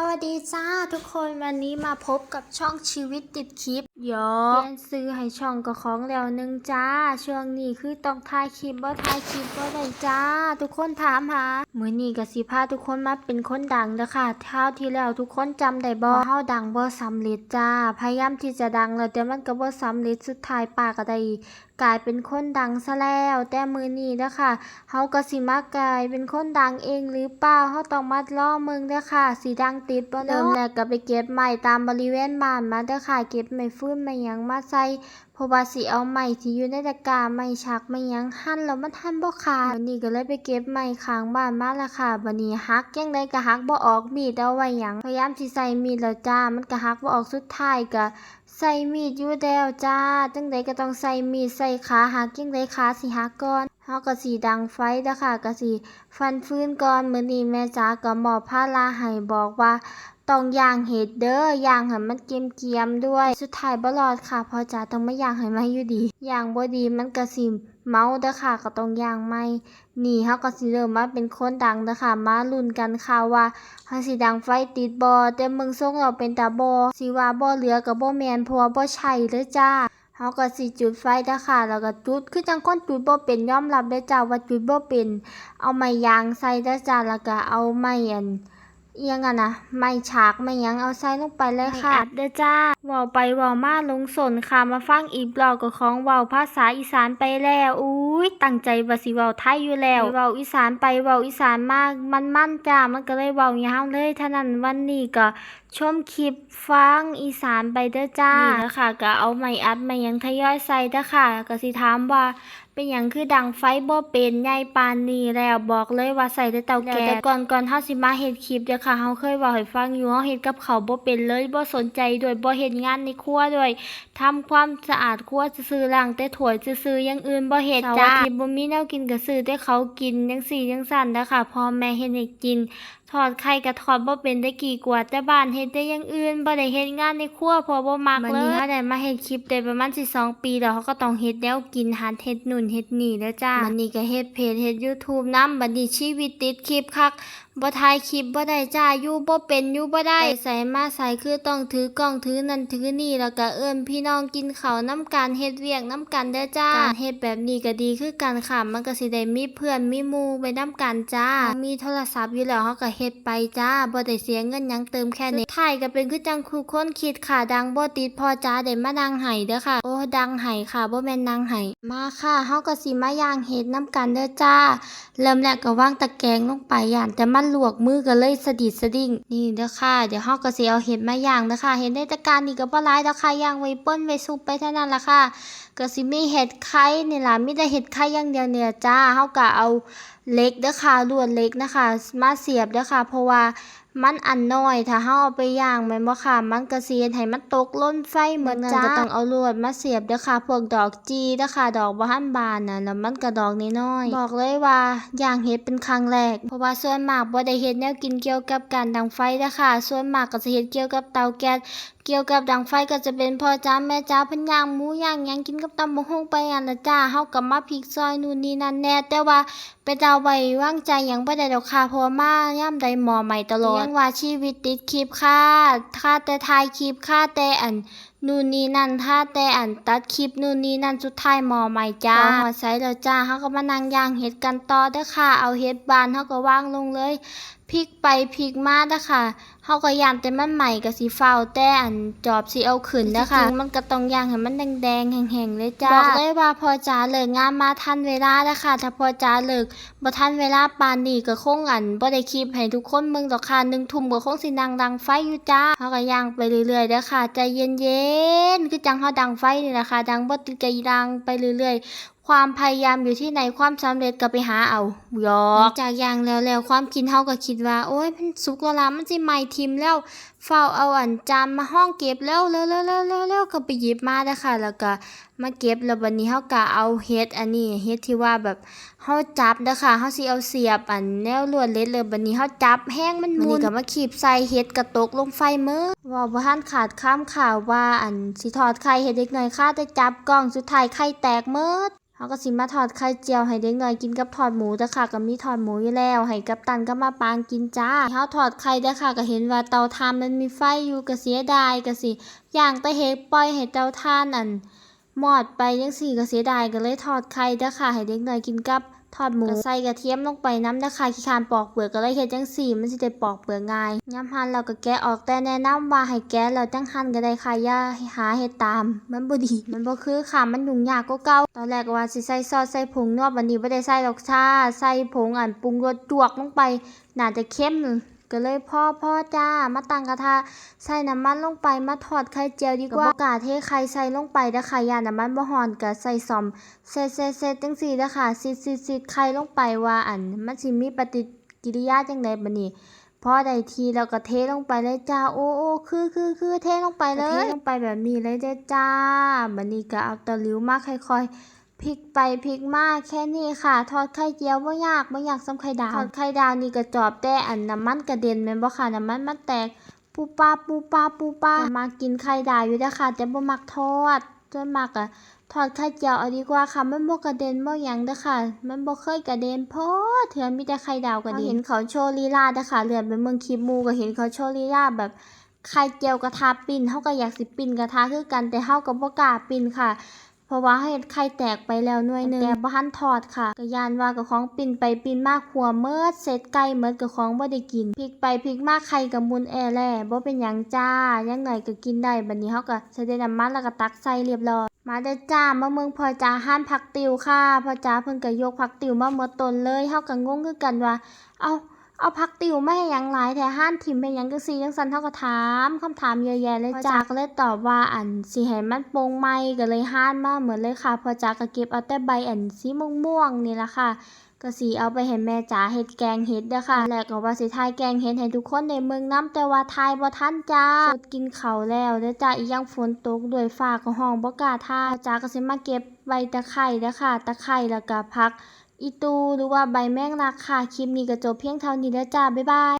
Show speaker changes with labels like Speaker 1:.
Speaker 1: สวัสดีจ้าทุกคนวันนี้มาพบกับช่องชีวิตติดคลิป ยอเรียนซื้อให้ช่องก็ของแล้วหนึงจ้า ช่วงนี้คือต้องถ่ายคลิปบ่ถ่ายคลิปบ่ได้จ้า ทุกคนถามหามื้อนี้ก็สิพาทุกคนมาเป็นคนดังเด้อค่ะคราที่แล้วทุกคนจำได้บ่ว่าเฮาดังบ่สำเร็จจ้า พยายามที่จะดังแล้วแต่มันก็บ่สำเร็จสุดท้ายปากก็ได้กลายเป็นคนดังซะแล้ว แต่มือนี้เด้อค่ะเฮาก็สิมากลายเป็นคนดังเองหรือเปล่าเฮาต้องมาล้อมึงเด้อค่ะสิดังติดบ่เริ่มแรกก็ไปเก็บไม้ตามบริเวณบ้านมาเด้อค่ะเก็บไม้ฟืนไม้ยังมาใส่เพราะว่าสิเอาไม้ที่อยู่ในตะกร้าไม้ชักไม้ยังหั่นแล้วมันหั่นบ่ขาดวันนี้ก็เลยไปเก็บไม้ข้างบ้านมาและค่ะวันนี้หักยังไงก็หักบ่ออกมีดเอาไว้ยังพยายามสิใส่มีดแล้วจ้ามันก็หักบ่ออกสุดท้ายก็ใส่มีดอยู่แล้วจ้าจังไดก็ต้องใส่มีดใส่ขาหักจังไดขาสิหักก่อน เฮาก็สิดังไฟเด้ค่ะก็สิฟันฟื้นก่อนมื้อนี้แม่จ๋าก็มอบภาระให้บอกว่าต้องย่างเห็ดเด้อย่างให้มันเกรียมๆด้วย สุดท้ายบ่รอดค่ะพอจ๋าต้องมาย่างให้มาอยู่ดีย่างบ่ดีมันก็สิเมาเด้อค่ะก็ต้องย่างใหม่นี่เฮาก็สิเริ่มมาเป็นคนดังเด้อค่ะ มาลุ้นกันค่ะว่าเฮาสิดังไฟติดบ่แต่มึงทรงเราเป็นตาบ่สิว่าบ่เหลือก็บ่แม่นเพราะว่าบ่ใช่เด้อจ้า เฮาก็สิจุดไฟเด้ค่ะแล้วก็จุดคือจังคนจุดบ่เป็นยอมรับได้จ้าว่าจุดบ่เป็น เอาไม้ยางใส่ได้จ้าแล้วก็เอาไม้อัน ยงอะนะไม้ฉากไม้หยังเอาใส่ลงไปเลยค่ะเด้อจ้าเว้าไปเว้ามาลงสนค่ะมาฟังอีกรอบก็ของเว้าภาษาอีสานไปแล้วอุ้ยตั้งใจว่าสิเว้าไทยอยู่แล้วเว้าอีสานไปเว้าอีสานมากมันๆจ้ามันก็เลยเว้ายาวเลยท่านั้นวันนี้ก็ชมคลิปฟังอีสานไปเด้อจ้านี่นะคะก็เอาไม้อัดไม้หยังทยอยใส่เด้อค่ะก็สิถามว่า เป็นหยังคือดังไฟบ่เป็นใหญ่ปานนี้แล้วบอกเลยว่าใส่แต่เตาแก๊สแต่ก่อนก่อนเฮาสิมาเฮ็ดคลิปเด้อค่ะเฮาเคยเว้าให้ฟังอยู่เฮาเฮ็ดกับข้าวบ่เป็นเลยบ่สนใจด้วยบ่เฮ็ดงานในครัวด้วยทำความสะอาดครัวซื่อๆล้างแต่ถ้วยซื่อๆอย่างอื่นบ่เฮ็ดจ้าที่บ่มีแนวกินก็ซื้อแต่เขากินจังซี่จังซั่นเด้อค่ะพ่อแม่เฮ็ดให้กิน ทอดไข่ก็ทอดบ่เป็นได้กี่กว่าแต่บ้านเฮ็ดได้อย่างอื่นบ่ได้เฮ็ดงานในครัวเพราะบ่มักเลยวันนี้เฮาได้มาเฮ็ดคลิปได้ประมาณสิสองปีแล้วเขาก็ต้องเฮ็ดแนวกินหัดเฮ็ดนู่นเฮ็ดนี่แล้วจ้าวันนี้ก็เฮ็ดเพจเฮ็ด YouTube นำบัดนี้ชีวิตติดคลิปคัก บ่ถ่ายคลิปบ่ได้จ้าอยู่บ่เป็นอยู่บ่ได้ใส่มาใส่คือต้องถือกล้องถือนั่นถือนี่แล้วก็เอิ้นพี่น้องกินข้าวนํกันเฮ็ดเวียกนํกันเด้อจ้าการเฮ็ดแบบนี้ก็ดีคือกันค่ะมันก็สิได้มีเพื่อนมีหมู่ไปนํกันจ้า มีโทรศัพท์อยู่แล้วเฮาก็เฮ็ดไปจ้าบ่ได้เสียเงินหยังเติมแค่นี้ถ่ายก็เป็นคือจังคู่คนคิดค่ะดังบ่ติดพอจ้าได้มาดังไห้เด้อค่ะ โอ้ดังไห้ค่ะบ่แม่นนางไห้มาค่ะเฮาก็สิมาย่างเฮ็ดนํกันเด้อจ้า เริ่มแรกก็วางตะแกรงลงไปย่านแต่มันลวกมือก็เลยสะดิดสะดิ่งนี่เด้อค่ะ เดี๋ยวเฮาก็สิเอาเห็ดมาย่างเด้อค่ะ เห็ดในตะการนี่ก็บ่หลายดอค่ะย่างไว้ป่นไว้ซุปไปเท่านั้นล่ะค่ะก็สิมีเห็ดไข่นี่ล่ะมีแต่เห็ดไข่อย่างเดียวเนี่ยจ้าเฮาก็เอาเล็กเด้อค่ะลวดเล็กนะคะ มาเสียบเด้อค่ะ เพราะว่า มันอันน้อย ถ้าเฮาเอาไปย่างแม่นบ่ค่ะ มันก็สิเฮ็ดให้มันตกหล่นไฟเหมือนจ้าก็ต้องเอาลวดมาเสียบเด้อค่ะ พวกดอกจีเด้อค่ะ ดอกบ่ทันบานน่ะแล้วมันก็ดอกน้อยๆบอกเลยว่าย่างเฮ็ดเป็นครั้งแรก เพราะว่าส่วนมากบ่ได้เฮ็ดแนวกินเกี่ยวกับการดังไฟเด้อค่ะ ส่วนมากก็จะเฮ็ดเกี่ยวกับเตาแก๊ส เกี่ยวกับดังไฟก็จะเป็นพ่อจ้าแม่จ้าเพิ่นย่างหมูย่างหยังกินกับตำบักหุ่งไปอันละจ้าเฮาก็มาพริกซอยนู่นนี่นั่นแน่แต่ว่าไปเดาไว้วางใจหยังบ่ได้ดอกค่ะเพราะว่ามายามใดหมอใหม่ตลอดยังว่าชีวิตติดคลิปค่ะค่าแต่ถ่ายคลิปค่าแต่อันนู่นนี่นั่นท่าแต่อันตัดคลิปนู่นนี่นั่นสุดท้ายหมอใหม่จ้าหัวใสแล้วจ้าเฮาก็มานั่งย่างเห็ดกันต่อเด้อค่ะ เอาเห็ดบานเฮาก็วางลงเลย พลิกไปพลิกมาเด้อค่ะเฮาก็ย่างแต่มันใหม่ก็สิเฝ้าแต่อันจอบสิเอาขึ้นเด้อค่ะจริงๆมันก็ต้องย่างให้มันแดงๆแห้งๆเลยจ้าบอกเลยว่าพอจ๋าเลิกงานมาทันเวลาเด้อค่ะถ้าพอจ๋าเลิกบ่ทันเวลาปานนี้ก็คงอันบ่ได้คลิปให้ทุกคนเบิ่งดอกค่ะ1ทุ่มก็คงสินั่งดังไฟอยู่จ้าเฮาก็ย่างไปเรื่อยๆเด้อค่ะใจเย็นๆคือจังเฮาดังไฟนี่ล่ะค่ะดังบ่ติดก็ดังไปเรื่อยๆ ความพยายามอยู่ที่ไหนความสำเร็จก็ไปหาเอาหยอกจากอย่างแล้วแล้วความคิดเฮาก็คิดว่า โอ้ยมันสุกแล้วล่ะมันสิไหม้ทิมแล้วเฝ้าเอาอันจานมาห้องเก็บแล้วเร็วเร็วเร็วเร็วเร็วก็ไปหยิบมาเด้อค่ะ แล้วก็มาเก็บแล้วบัดนี้เฮาก็เอาเฮ็ดอันนี้เฮ็ดที่ว่าแบบเฮาจับเด้อค่ะเฮาสิเอาเสียบอันแนวลวดเล็ดเลยบัดนี้เฮาจับแห้งมันมุนก็มาขีบใส่เฮ็ดกระตกลงไฟมือ ว่าบ่ทันขาดข้ามข่าวว่าอันสิทอดไข่เฮ็ดเด็กน้อยค่ะแต่จับกล้องสุดท้ายไข่แตกหมดเฮาก็สิมาทอดไข่เจียวให้เด็กน้อยกินกับทอดหมูเด้อค่ะก็มีทอดหมูอยู่แล้ว ให้กัปตันกับมาปางกินจ้าเฮาทอดไข่เด้ค่ะก็เห็นว่าเตาถ่านมันมีไฟอยู่ก็เสียดายก็สิย่างแต่เฮ็ดปล่อยให้เตาถ่านอันมอดไปจังซี่ก็เสียดายก็เลยทอดไข่เด้ค่ะให้เด็กน้อยกินกับ ทอดหมูใส่กระเทียมลงไปน้ำเด้อค่ะขี้คานปอกเปลือกก็เลยเฮ็ดจังสี่ มันสิได้ปอกเปลือกง่ายย้ำหั่นเราก็แกะออกแต่แนะนำว่าให้แกะแล้วจังหั่นก็ได้ค่ะอย่าหาเฮ็ดตาม มันบ่ดีมันบ่คือค่ะมันยุ่งยากก็เก่าตอนแรกว่าสิใส่ซอสใส่ผงนัวบัดนี้บ่ได้ใส่ดอกชาใส่ผงอันปรุงรสจวกลงไปน่าจะเข้ม ก็เลยพ่อพ่อจ้ามาตั้งกระทะใส่น้ำมันลงไปมาทอดไข่เจียวดีกว่าก็กาเทไข่ใส่ลงไปเด้อค่ะยาน้ำมันบ่ร้อนก็ใส่ซอมเซตๆๆจังซี่เด้อค่ะซิดๆๆไข่ลงไปว่าอันมันสิมีปฏิกิริยาจังไดบัดนี้พอได้ทีแล้วก็เทลงไปเลยจ้าโอ้โอ้คือคือคือเทลงไปเลยเทลงไปแบบนี้เลยเด้จ้าบัดนี้ก็เอาตะลิวมาค่อยๆ พลิกไปพลิกมาแค่นี้ค่ะ ทอดไข่เจียวบ่ยากบ่ยากสำไข่ดาว ทอดไข่ดาวนี่ก็จอบแต่อันน้ำมันกระเด็นแม่นบ่ค่ะน้ำมันมันแตก ปูปลาปูปลาปูปลามากินไข่ดาวอยู่เด้อค่ะแต่บ่มักทอดส่วนมากอะทอดไข่เจียวเอาดีกว่าค่ะมันบ่กระเด็นบ่หยังเด้อค่ะ มันบ่เคยกระเด็นเพราะเถื่อมีแต่ไข่ดาวกระเด็นเห็นเขาโชว์ลีลาเด้อค่ะเลือนไปเมืองคลิปมูก็เห็นเขาโชว์ลีลาแบบไข่เจียวกระทะปิ้นเฮาก็อยากสิปิ้นกระทะคือกันแต่เฮาก็บ่กล้าปิ้นค่ะ เพราะว่าเฮ็ดไข่แตกไปแล้วหน่วยหนึงแต่บ่ทันทอดค่ะก็ย่านว่ากับของปิ้นไปปิ้นมากขัวเมิดเสร็จไก่เมิดกับของบ่ได้กินพลิกไปพลิกมากไข่กับมุนแอแล่บ่เป็นหยังจ้าย่างน้อยก็กินได้บัดนี้เฮาก็ใส่ได้น้ำมันแล้วก็ตักใส่เรียบร้อยมาเด้อจ้ามาเมืองพอจ๋าหั่นผักติ๋วค่ะพอจ๋าเพิ่นก็ยกผักติ๋วมาหมดต้นเลยเฮาก็งงคือกันว่า เอา เอาผักติ๋วมาให้หยังหลายแท้หั่นถิ่มให้หยังจังซี่จังซั่นเฮาก็ถามคำถามเยอะแยะเลยจ้าก็เลยตอบว่าอันสิให้มันโปร่งใหม่ก็เลยหั่นมาเหมือนเลยค่ะพ่อจ๋าก็เก็บเอาแต่ใบอันสีม่วงๆนี่ล่ะค่ะก็สิเอาไปให้แม่จ๋าเฮ็ดแกงเฮ็ดเด้อค่ะ แล้วก็ว่าสิทายแกงเฮ็ดให้ทุกคนได้เมืองนํแต่ว่าทายบ่ทันจ้าสดกินข้าวแล้วเด้อจ้าอีหยังฝนตกด้วยฟ้าก็ห้องบ่กล้าทาจ้าก็สิมาเก็บใบตะไคร้เด้อค่ะ ตะไคร้แล้วก็ผัก อีตูหรือว่าใบแมงลักค่ะ คลิปนี้ก็จบเพียงเท่านี้แล้วจ้า บ๊ายบาย